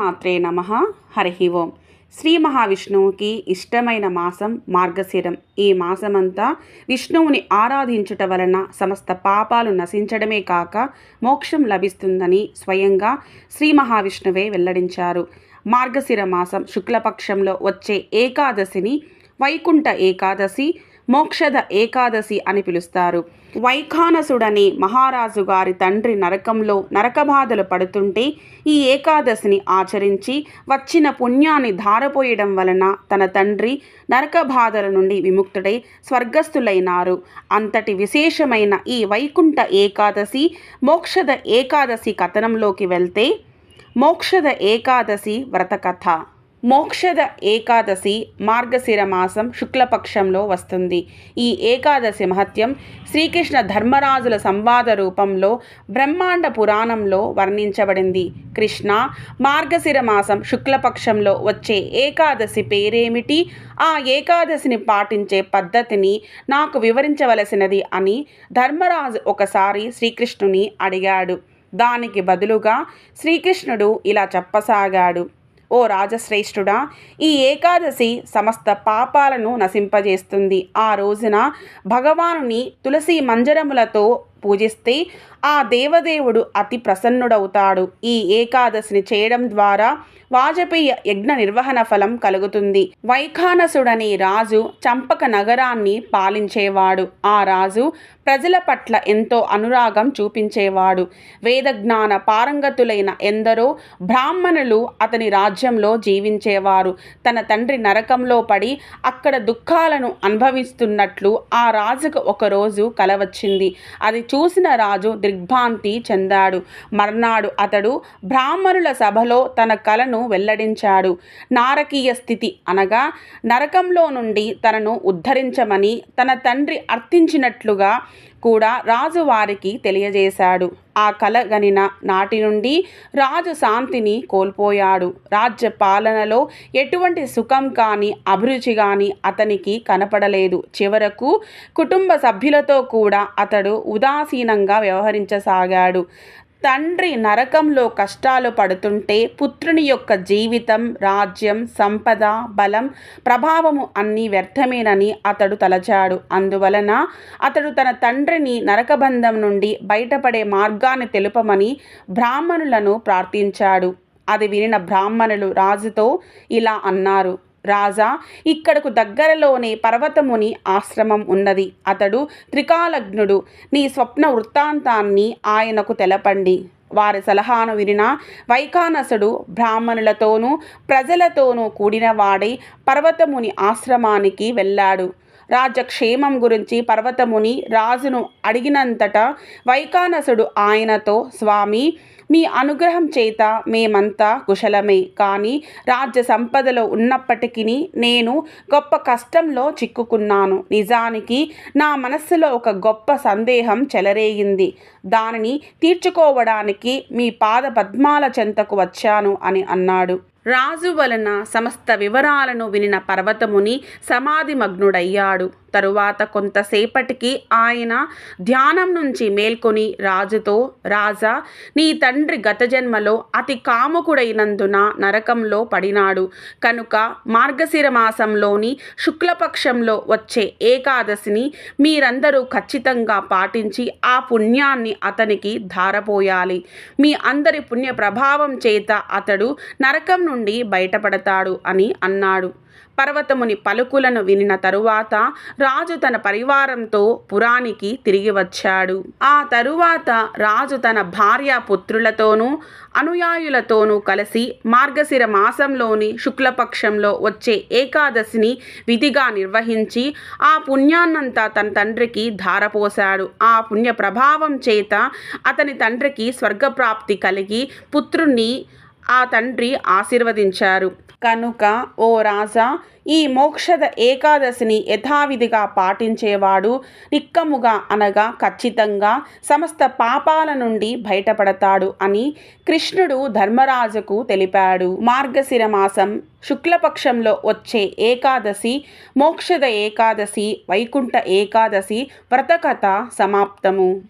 మాత్రే నమ. హరి ఓం. శ్రీ మహావిష్ణువుకి ఇష్టమైన మాసం మార్గశిరం. ఈ మాసమంతా విష్ణువుని ఆరాధించుట వలన సమస్త పాపాలు నశించడమే కాక మోక్షం లభిస్తుందని స్వయంగా శ్రీ మహావిష్ణువే వెల్లడించారు. మార్గశిర మాసం శుక్లపక్షంలో వచ్చే ఏకాదశిని వైకుంఠ ఏకాదశి మోక్షద ఏకాదశి అని పిలుస్తారు. వైఖానసుడని మహారాజు గారి తండ్రి నరకంలో నరకబాధలు పడుతుంటే ఈ ఏకాదశిని ఆచరించి వచ్చిన పుణ్యాన్ని ధారపోయడం వలన తన తండ్రి నరక బాధల నుండి విముక్తుడై స్వర్గస్థులైనారు. అంతటి విశేషమైన ఈ వైకుంఠ ఏకాదశి మోక్షద ఏకాదశి కథనంలోకి వెళ్తే మోక్షద ఏకాదశి వ్రతకథ. మోక్షద ఏకాదశి మార్గశిర మాసం శుక్లపక్షంలో వస్తుంది. ఈ ఏకాదశి మహత్యం శ్రీకృష్ణ ధర్మరాజుల సంవాద రూపంలో బ్రహ్మాండ పురాణంలో వర్ణించబడింది. కృష్ణ మార్గశిర మాసం శుక్లపక్షంలో వచ్చే ఏకాదశి పేరేమిటి? ఆ ఏకాదశిని పాటించే పద్ధతిని నాకు వివరించవలసినది అని ధర్మరాజు ఒకసారి శ్రీకృష్ణుని అడిగాడు. దానికి బదులుగా శ్రీకృష్ణుడు ఇలా చెప్పసాగాడు. ఓ రాజశ్రేష్ఠుడా ఈ ఏకాదశి సమస్త పాపాలను నశింపజేస్తుంది. ఆ రోజున భగవానుని తులసి మంజరములతో పూజిస్తే ఆ దేవదేవుడు అతి ప్రసన్నుడవుతాడు. ఈ ఏకాదశిని చేయడం ద్వారా వాజపేయ యజ్ఞ నిర్వహణ ఫలం కలుగుతుంది. వైఖానసుడనే రాజు చంపక నగరాన్ని పాలించేవాడు. ఆ రాజు ప్రజల పట్ల ఎంతో అనురాగం చూపించేవాడు. వేదజ్ఞాన పారంగతులైన ఎందరో బ్రాహ్మణులు అతని రాజ్యంలో జీవించేవారు. తన తండ్రి నరకంలో పడి అక్కడ దుఃఖాలను అనుభవిస్తున్నట్లు ఆ రాజుకు ఒకరోజు కలవచ్చింది. అది చూసిన రాజు దిగ్భ్రాంతి చెందాడు. మర్నాడు అతడు బ్రాహ్మణుల సభలో తన కలను వెల్లడించాడు. నారకీయ స్థితి అనగా నరకంలో నుండి తనను ఉద్ధరించమని తన తండ్రి అర్థించినట్లుగా కూడా రాజు వారికి తెలియజేశాడు. ఆ కలగనిన నాటి నుండి రాజు శాంతిని కోల్పోయాడు. రాజ్య పాలనలో ఎటువంటి సుఖం కానీ అభిరుచి కానీ అతనికి కనపడలేదు. చివరకు కుటుంబ సభ్యులతో కూడా అతడు ఉదాసీనంగా వ్యవహరించసాగాడు. తండ్రి నరకంలో కష్టాలు పడుతుంటే పుత్రుని యొక్క జీవితం రాజ్యం సంపద బలం ప్రభావము అన్నీ వ్యర్థమేనని అతడు తలచాడు. అందువలన అతడు తన తండ్రిని నరకబంధం నుండి బయటపడే మార్గాన్ని తెలుపమని బ్రాహ్మణులను ప్రార్థించాడు. అది వినిన బ్రాహ్మణులు రాజుతో ఇలా అన్నారు రాజా ఇక్కడకు దగ్గరలోనే పర్వతముని ఆశ్రమం ఉన్నది. అతడు త్రికాలగ్నుడు. నీ స్వప్న వృత్తాంతాన్ని ఆయనకు తెలపండి. వారి సలహాను వినిన వైకానసుడు బ్రాహ్మణులతోనూ ప్రజలతోనూ కూడిన వాడై పర్వతముని ఆశ్రమానికి వెళ్ళాడు. రాజక్షేమం గురించి పర్వతముని రాజును అడిగినంతట వైకానసుడు ఆయనతో స్వామి మీ అనుగ్రహం చేత మేమంతా కుశలమే. కానీ రాజ్య సంపదలో ఉన్నప్పటికీ నేను గొప్ప కష్టంలో చిక్కుకున్నాను. నిజానికి నా మనస్సులో ఒక గొప్ప సందేహం చెలరేగింది. దానిని తీర్చుకోవడానికి మీ పాద పద్మాల చెంతకు వచ్చాను అని అన్నాడు. రాజు వలన సమస్త వివరాలను వినిన పర్వతముని సమాధిమగ్నుడయ్యాడు తరువాత కొంతసేపటికి ఆయన ధ్యానం నుంచి మేల్కొని రాజుతో రాజా నీ తండ్రి తండ్రి గత జన్మలో అతి కాముకుడైనందున నరకంలో పడినాడు. కనుక మార్గశిర మాసంలోని శుక్లపక్షంలో వచ్చే ఏకాదశిని మీరందరూ ఖచ్చితంగా పాటించి ఆ పుణ్యాన్ని అతనికి ధారపోయాలి. మీ అందరి పుణ్య ప్రభావం చేత అతడు నరకం నుండి బయటపడతాడు అని అన్నాడు. పర్వతముని పలుకులను వినిన తరువాత రాజు తన పరివారంతో పురానికి తిరిగి వచ్చాడు. ఆ తరువాత రాజు తన భార్య పుత్రులతోనూ అనుయాయులతోనూ కలిసి మార్గశిర మాసంలోని శుక్లపక్షంలో వచ్చే ఏకాదశిని విధిగా నిర్వహించి ఆ పుణ్యాన్నంతా తన తండ్రికి ధారపోశాడు. ఆ పుణ్య ప్రభావం చేత అతని తండ్రికి స్వర్గప్రాప్తి కలిగి పుత్రుణ్ణి ఆ తండ్రి ఆశీర్వదించారు. కనుక ఓ రాజా ఈ మోక్షద ఏకాదశిని యథావిధిగా పాటించేవాడు నిక్కముగా అనగా ఖచ్చితంగా సమస్త పాపాల నుండి బయటపడతాడు అని కృష్ణుడు ధర్మరాజుకు తెలిపాడు. మార్గశిర మాసం శుక్లపక్షంలో వచ్చే ఏకాదశి మోక్షద ఏకాదశి వైకుంఠ ఏకాదశి వ్రతకథ సమాప్తము.